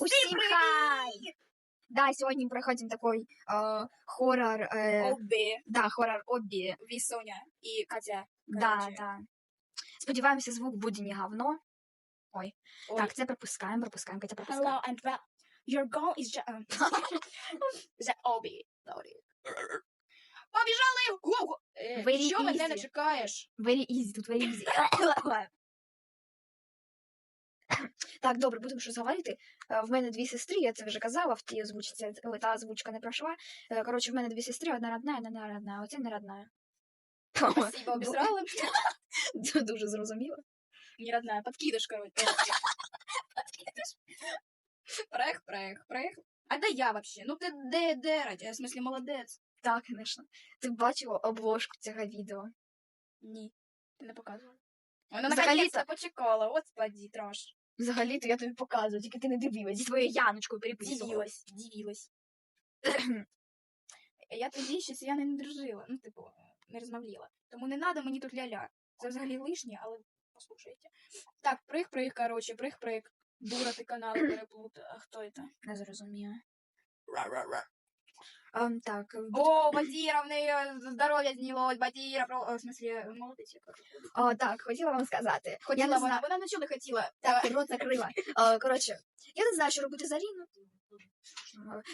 Усім хай! Да, сьогодні проходимо такий е, хоррор, е, Обі, да, хоррор обі. Вісоня і Катя. Да, да. Сподіваємося, звук буде не говно. Ой. Так, це пропускаємо, пропускаємо, Катя пропускаємо. Hello and well. Your goal is just... um, the Обі. Побіжали! Е, Very Що мене easy. не чекаєш? Very easy, тут very easy. Так, добре, будемо щось говорити. Е, В мене дві сестри, я це вже казала, в тій озвучці, та озвучка не пройшла. Е, Коротше, в мене дві сестри, одна родна, одна не родна, оця не родна. Спасибо, Дуже зрозуміло. Не родная, подкидыш, короче. Прех, прех, прех. А де я вообще? Ну ти де, де, Радя? В смысле, молодець. Так, звісно. Ти бачила обложку цього відео? Ні, ти не показувала. Вона наконец-то почекала, господи, трош. Взагалі-то я тобі показую, тільки ти не дивилась. Зі своєю Яночкою переписувалась. Дивилась, дивилась. Я тоді ще я не дружила, ну, типу, не розмовляла. Тому не надо мені тут ля-ля. Це взагалі лишнє, але послухайте. Так, прих, прих, короче, прих, прих. Дура, ти канали переплутала. А хто це? Не зрозуміла. Ем, так, О, Батіра, в неї здоров'я знялось, Батіра, про... о, в смысле, молодець, о, так, хотіла вам сказати. Хотіла я не вона, знаю. вона нічого не хотіла. Так, ти рот закрила. Е, Коротше, я не знаю, що робити з Аріною.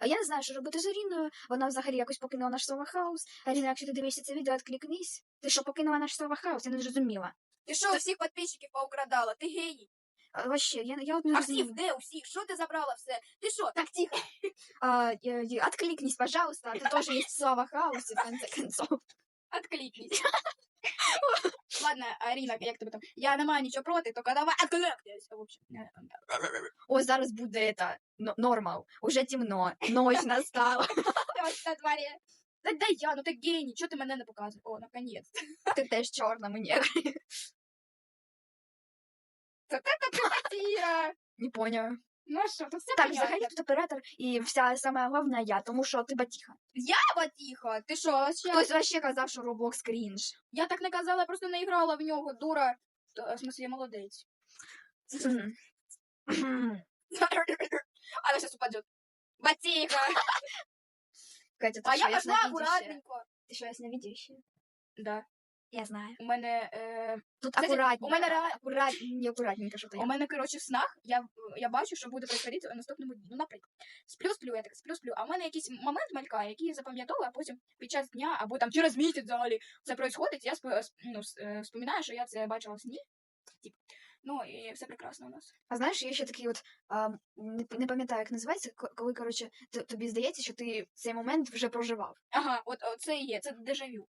А я не знаю, що робити з Аріною. Вона взагалі якось покинула наш Совахаус. Аріна, якщо ти дивишся це відео, відкликнись. Ти що, покинула наш Совахаус? Я не зрозуміла. Ти що, всіх підписчиків поукрадала? Ти геній. А, Вообще, я, я от не А розумію. всіх, де усіх? Що ти забрала все? Ти що? Так, тихо. А, э, э, откликнись, пожалуйста. Ты тоже есть в Совахаусе, в конце концов. Откликнись. Ладно, Аріна, як тебе там? Я не маю нічого проти, тільки давай откликнись. В общем, е, О, зараз буде это, но- нормал. Уже темно, ночь настала. ось на дворі. Та дай я, ну ти геній, чого ти мене не показуєш? О, наконець. Ти теж чорна мені. Це така ти Не поняв. Ну а що, тут все Так, понятно. взагалі тут оператор і вся саме головна я, тому що ти батіха. Я Батіха? Ти що, вообще? Хтось вообще казав, що Roblox крінж. Я так не казала, я просто не грала в нього, дура. Та, В смысле, я молодець. Она сейчас упадет. Батиха! Катя, ти А що, я пошла ясновидящая? акуратненько. Ти що, ясновидящая? Да. Я знаю. У мене, е, Тут Кстати, акуратненько. у мене реально- акурат... акуратненько, що то у мене, коротше, в снах я, я бачу, що буде происходити в наступному дні. Ну, наприклад, сплю-сплю, я так сплю-сплю, а в мене якийсь момент малькає, який я запам'ятовую, а потім під час дня або там через місяць взагалі це происходить, я сп- ну, е, вспоминаю, що я це бачила в сні. Типу. Ну, і все прекрасно у нас. А знаєш, є ще такий от а, не, не пам'ятаю, як називається, коли, коротше, тобі здається, що ти цей момент вже проживав. Ага, от, от це і є, це дежавю.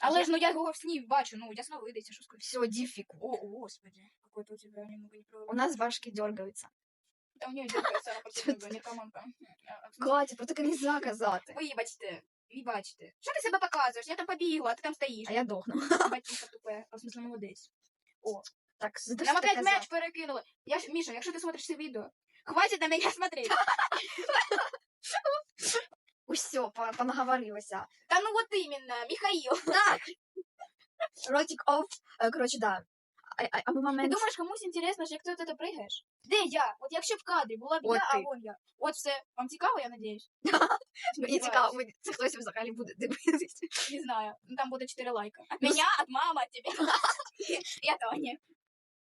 Але Я- ж ну я його в сні бачу, ну ясно вийдеться, що скажу. Все, дифіку. О, о, господи, какой-то у тебя немного У нас башки дергаються. Да у нее дергается, она почему не команка. Катя, про таке нельзя казати. Вибачте, вибачте. Що ти себе показуєш? Я там побігла, а ти там стоїш. А я дохну. Батінка тупе, а в смысле молодець. Так, за Нам опять меч перекинули. Я ж, Міша, якщо ти смотриш це відео, хватит на мене смотреть. Усьо, по- понаговорилася. Та ну от іменно, Михаїл. Так. Ротик оф. Е, Коротше, да. А, а, а ми Ти думаєш, комусь інтересно, як ти от це пригаєш? Де я? От якщо в кадрі була б От я, а ти. вон я. От все. Вам цікаво, я надіюсь? Мені цікаво, мені- це хтось взагалі буде дивитися. Не знаю. Ну там буде 4 лайка. От меня, от мамы, от тебя. Я Тоні.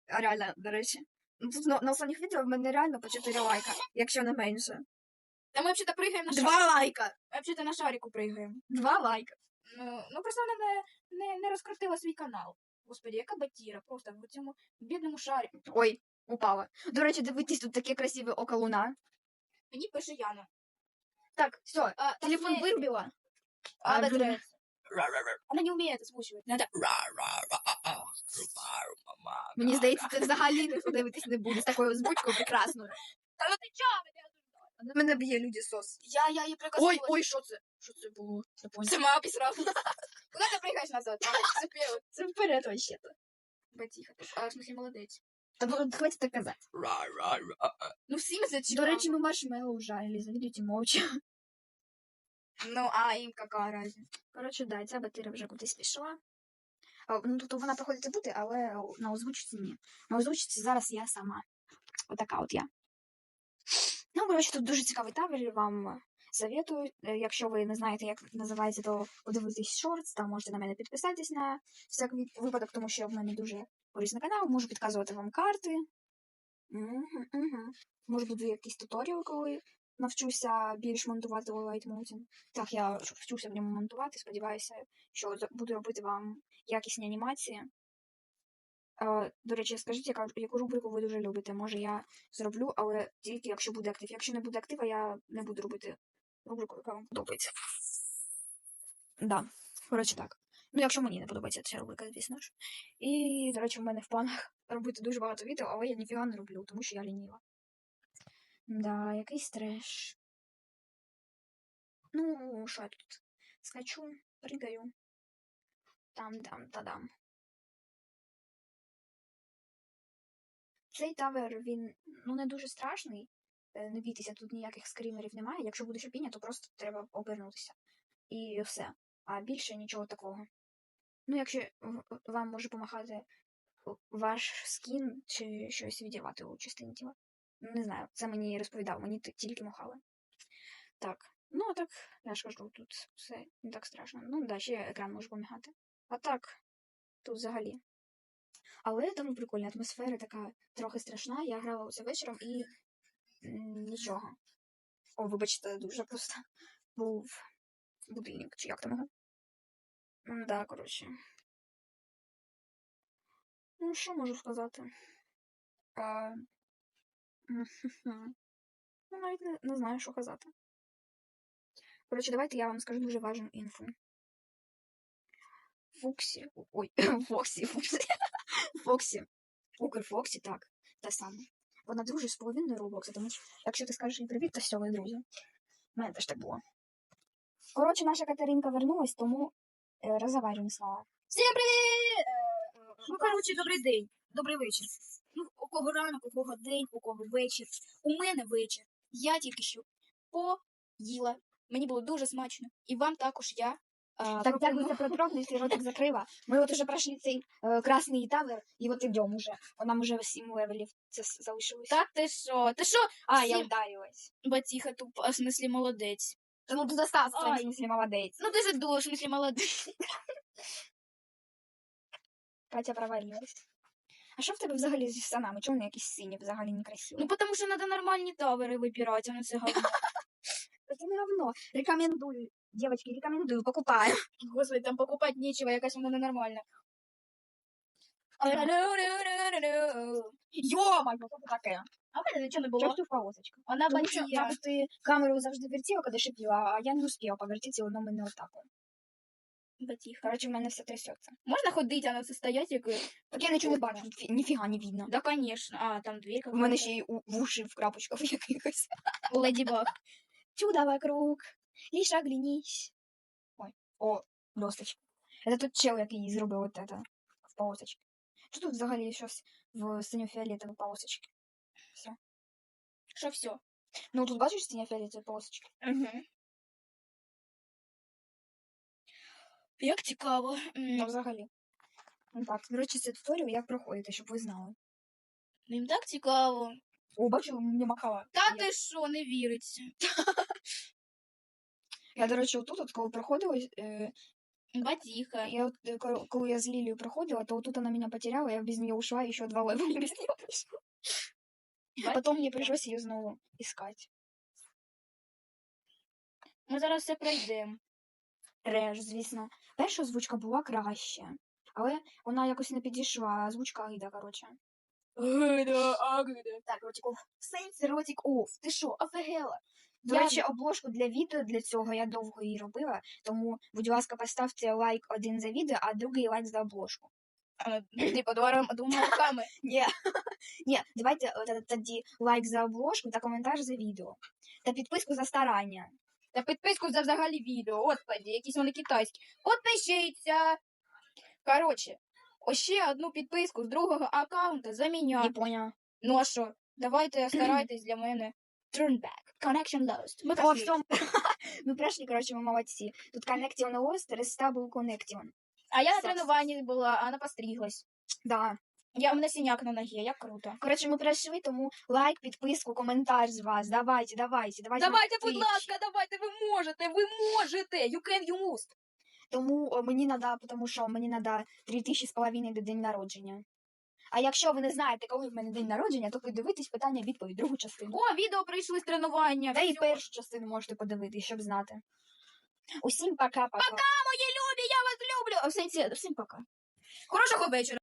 А реально, до речі. Ну, тут на, на останніх відео в мене реально по 4 лайка, якщо не менше. Та ми взагалі пригаємо на шарику. Два лайка! Ми взагалі на шарику пригаємо. Два лайка. Ну, ну просто вона не, не, не розкрутила свій канал. Господи, яка батіра, просто в цьому бідному шарі. Ой, упала. До речі, дивитесь, тут таке красиве око луна. Мені пише Яна. Так, все, А, телефон там вирубила. А, А, да. Она не умеет озвучивать. Надо... Мені здається, це взагалі дивитись не буде з такою озвучкою прекрасною. Та ну ти чо? На мене б'є люди сос. Я, я її прикоснулась. Ой, ой, що це? Що це було? Не поняла. Сама обісрала. Куда ти пригаєш назад? Це вперед. Це вперед вообще-то. Батіха. А, в смысле, молодець. Та ну, хватить так казати. Ну всім зачекав. До речі, ми маршмеллоу ужалили, завідуйте мовча. Ну, а їм яка разниця? Коротше, да, ця батарея вже кудись пішла. А, Ну, тут вона проходити буде, але на озвучці ні. На озвучці зараз я сама. Отака от я. Коротше, тут дуже цікавий табір, вам советую. Е, Якщо ви не знаєте, як називається, то подивитись шортс, там можете на мене підписатись на всяк випадок, тому що в мене дуже корисний канал, можу підказувати вам карти. Угу, угу. Може буду якийсь туторіал, коли навчуся більш монтувати Mountain. Так, я вчуся в ньому монтувати, сподіваюся, що буду робити вам якісні анімації. Е, до речі, скажіть, яка, яку рубрику ви дуже любите? Може, я зроблю, але тільки якщо буде актив. Якщо не буде актива, я не буду робити рубрику, яка вам подобається. Да, коротше так. Ну, якщо мені не подобається ця рубрика, звісно ж. І, до речі, в мене в планах робити дуже багато відео, але я ніфіга не роблю, тому що я лініва. Да, якийсь треш. Ну, що я тут? Скачу, пригаю. Там, там, Цей тавер, він ну не дуже страшний. Е, Не бійтеся, тут ніяких скримерів немає. Якщо буде шипіння, то просто треба обернутися. І все. А більше нічого такого. Ну, якщо вам може помахати ваш скін чи щось відірвати у частині тіла. Не знаю, це мені розповідав, мені тільки махали. Так. Ну, а так, я ж кажу, тут все не так страшно. Ну, да, ще екран може помігати. А так, тут взагалі. Але там прикольна атмосфера така трохи страшна. Я грала оце вечором і нічого. О, вибачте, дуже просто був будильник, чи як там його. Да, коротше. Ну, що можу сказати? А... Ну, навіть не, не знаю, що казати. Коротше, давайте я вам скажу дуже важну інфу. Фуксі. Ой, Фоксі, Фоксі. Фоксі. Укр Фоксі, так. Та саме. Вона дружить з половиною Роблокса, тому що якщо ти скажеш їй привіт, то все, ви друзі. У мене теж так було. Коротше, наша Катеринка вернулась, тому е, розговарюємо слова. Всім привіт! Ну, коротше, добрий день, добрий вечір. Ну, у кого ранок, у кого день, у кого вечір. У мене вечір. Я тільки що поїла. Мені було дуже смачно. І вам також я. А, Так, пропоную- дякую за подробности, ротик закрила. Мы вот уже прошли цей э, красный тавер, и вот идем уже. Нам уже 7 левелів це с- залишилось. Та ти що? Ти що? А, я сім. ударилась. Батіха тупо, а в смислі молодець. Та ну тут остался, Ай. в смысле, молодець. Ну ти же душ, в смислі молодець. Катя провалилась. А що в тебе взагалі зі штанами? Чому вони якісь сині, взагалі не красиві? Ну, тому що треба нормальні тавери вибирати, а не це говно. не говно. Рекомендую. Девочки, рекомендую, покупаю. Господи, там покупати нічого, якась вона ненормальна. Йо-моё, що це таке? А в мене нічого не було. Чортів полосочка. Вона Тому що, мабуть, ти камеру завжди вертіла, коли шипіла, а я не успіла повертіти, і воно мене отак. от. Батіха. Коротше, в мене все трясеться. Можна ходити, а не це стоять, як... Так я нічого не бачу, ніфі- ніфіга не видно. Да, конечно. А, там дві У мене ще й у- вуші в крапочках якихось. у Леді Баг. Чудо вокруг, лишь оглянись. Ой, о, досточка. Это тут чел, який зробив вот это в полосочці. Що тут взагалі щось в синьо-фіолетовій полосочці? Все. Що все? Ну тут бачиш синьо-фіолетові полосочки? Угу. Як цікаво. Ну, взагалі. Ну так, до речі, це туторіал, як проходити, щоб ви знали. Їм так цікаво. О, бачу, мені махала. Та ти що, не віриться. Я, до речі, отут, от, коли проходила, е, Батіха. я от, е, коли- коли я з Лілією проходила, то тут она меня потеряла, я без нее ушла, еще два левела без нее пришла. А потом мне пришлось ее снова искать. Ми зараз все пройдемо. Реж, звісно. Перша озвучка була краще, але вона якось не підійшла, а озвучка Аїда, коротше. Гида, агида. Так, ротиков. Сенсі, ротик оф. Ти що, офігела? До Я- речі, обложку для відео для цього я довго її робила, тому, будь ласка, поставте лайк один за відео, а другий лайк за обложку. Типа двома, двома руками. Ні, ні, давайте е, тоді лайк за обложку та коментар за відео. Та підписку за старання. Та підписку за взагалі відео. Господи, якісь вони китайські. Підпишіться. Коротше, ось ще одну підписку з другого аккаунта за Не поняла. Ну а що? Давайте старайтесь для мене. Turn back. Connection lost. Ми О, пошли. все. Мы прошли, короче, мы молодцы. Тут коннектил на Лостер, и был коннектил. А я на Сас. тренуванні була, а вона постріглась. Да. Я у мене синяк на ногі, як круто. Коротше, ми пройшли, тому лайк, підписку, коментар з вас. Давайте, давайте, давайте. на Давайте, будь Twitch. ласка, давайте, ви можете, ви можете. You can, you must. Тому о, мені надо, тому що мені надо три тисячі з половиною до день народження. А якщо ви не знаєте, коли в мене день народження, то подивитись питання відповідь, другу частину. О, відео прийшли з тренування. Та і першу частину можете подивитись, щоб знати. Усім пока-пока. Пока, Мої любі, я вас люблю. В сенсі, всім пока. Хорошого вечора.